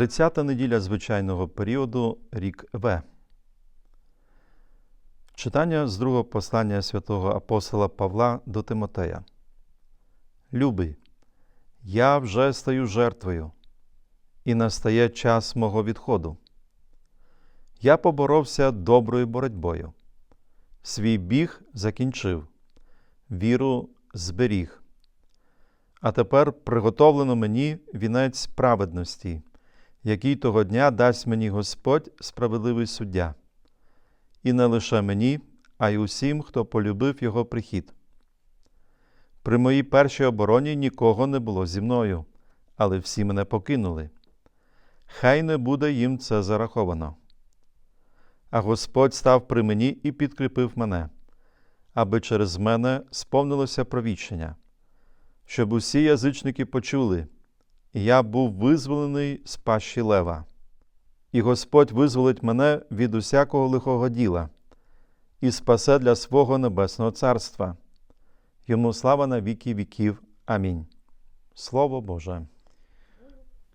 30-та неділя звичайного періоду, рік В. Читання з другого послання святого апостола Павла до Тимотея. Любий, я вже стаю жертвою, і настає час мого відходу. Я поборовся доброю боротьбою, свій біг закінчив, віру зберіг. А тепер приготовлено мені вінець праведності, який того дня дасть мені Господь справедливий суддя, і не лише мені, а й усім, хто полюбив його прихід. При моїй першій обороні нікого не було зі мною, але всі мене покинули. Хай не буде їм це зараховано. А Господь став при мені і підкріпив мене, аби через мене сповнилося провіщення, щоб усі язичники почули, я був визволений з пащі лева, і Господь визволить мене від усякого лихого діла і спасе для свого небесного царства. Йому слава на віки віків. Амінь. Слово Боже.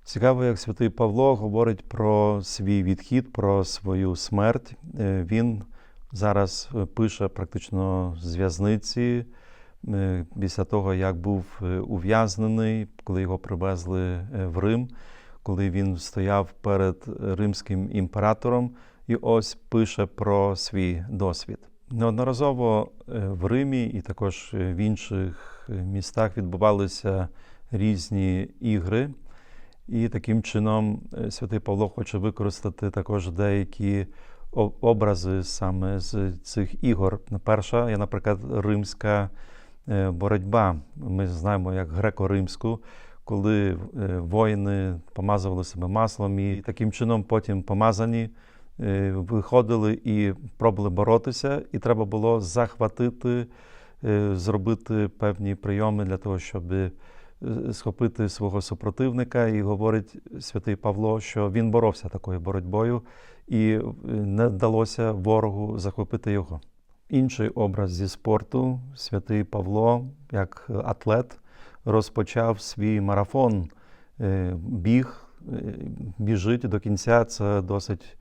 Цікаво, як святий Павло говорить про свій відхід, про свою смерть. Е, Він зараз пише практично з в'язниці е, після того, як був е, ув'язнений, коли його привезли е, в Рим, коли він стояв перед римським імператором, і ось пише про свій досвід. Неодноразово е, в Римі і також е, в інших е, містах відбувалися різні ігри. І таким чином е, святий Павло хоче використати також деякі образи саме з цих ігор. Перша є, наприклад, римська е, боротьба. Ми знаємо як греко-римську, коли е, воїни помазували себе маслом, і таким чином потім помазані е, виходили і пробували боротися, і треба було захватити, е, зробити певні прийоми для того, щоб е, схопити свого супротивника. І говорить святий Павло, що він боровся такою боротьбою, і е, не вдалося ворогу захопити його. Інший образ зі спорту, святий Павло, як атлет, розпочав свій марафон, е, біг, е, біжить до кінця. Це досить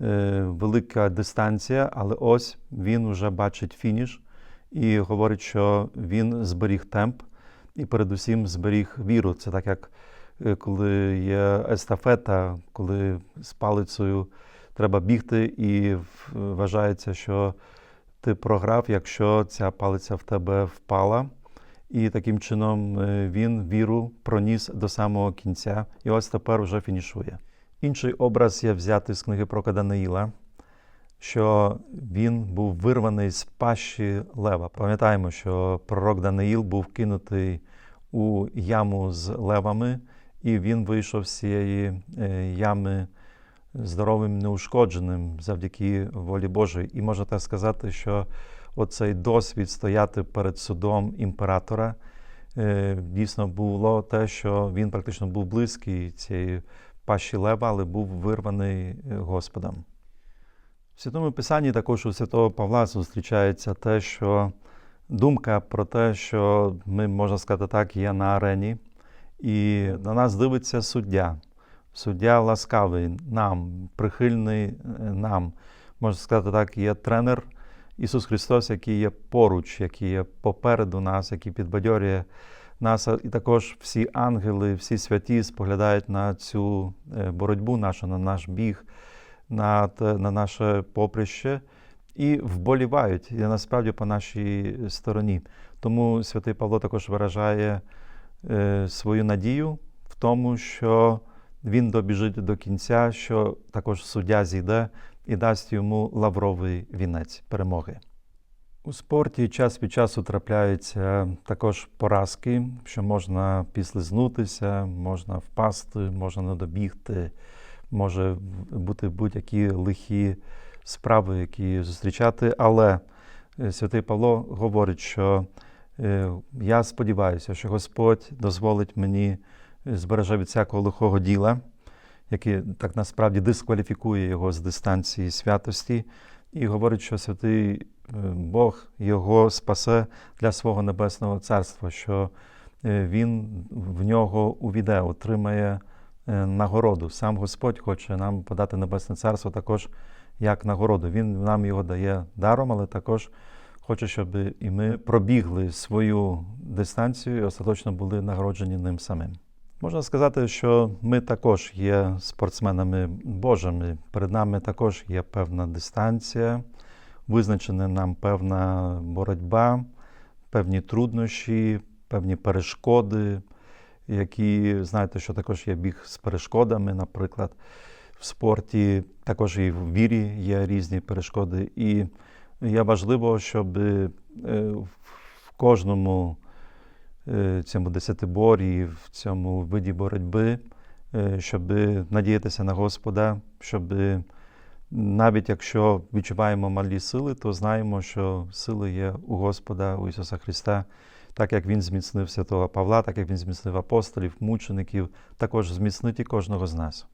е, велика дистанція, але ось він вже бачить фініш і говорить, що він зберіг темп і передусім зберіг віру. Це так, як коли є естафета, коли з палицею треба бігти, і вважається, що ти програв, якщо ця палиця в тебе впала. І таким чином е, він віру проніс до самого кінця, і ось тепер вже фінішує. Інший образ є взятий з книги про Даниїла, що він був вирваний з пащі лева. Пам'ятаємо, що пророк Даниїл був кинутий у яму з левами, і він вийшов з цієї е, ями здоровим, неушкодженим завдяки волі Божої. І можна так сказати, що оцей досвід стояти перед судом імператора е, дійсно було те, що він практично був близький цієї пащі лева, але був вирваний е, Господом. В Святому Писанні також у святого Павла зустрічається те, що думка про те, що ми, можна сказати так, є на арені, і на нас дивиться суддя. Суддя ласкавий нам, прихильний е, нам. Можна сказати так, є тренер Ісус Христос, який є поруч, який є попереду нас, який підбадьорює нас. І також всі ангели, всі святі споглядають на цю е, боротьбу нашу, на наш біг, на, на наше поприще і вболівають і насправді по нашій стороні. Тому святий Павло також виражає е, свою надію в тому, що він добіжить до кінця, що також суддя зійде і дасть йому лавровий вінець перемоги. У спорті час від часу трапляються також поразки, що можна післизнутися, можна впасти, можна не добігти, може бути будь-які лихі справи, які зустрічати. Але е, святий Павло говорить, що е, я сподіваюся, що Господь дозволить мені збереже від всякого лихого діла, яке так насправді дискваліфікує його з дистанції святості, і говорить, що святий е, Бог його спасе для свого небесного царства, що е, він в нього увійде, отримає е, нагороду. Сам Господь хоче нам подати Небесне Царство також як нагороду. Він нам його дає даром, але також хоче, щоб і ми пробігли свою дистанцію і остаточно були нагороджені ним самим. Можна сказати, що ми також є спортсменами Божими. Перед нами також є певна дистанція, визначена нам певна боротьба, певні труднощі, певні перешкоди, які знаєте, що також є біг з перешкодами, наприклад, в спорті, також і в вірі є різні перешкоди. І є важливо, щоб е, в кожному е, цьому десятиборі, в цьому виді боротьби, е, щоб надіятися на Господа, щоб навіть якщо відчуваємо малі сили, то знаємо, що сили є у Господа, у Ісуса Христа, так як Він зміцнив святого Павла, так як Він зміцнив апостолів, мучеників, також зміцнить і кожного з нас.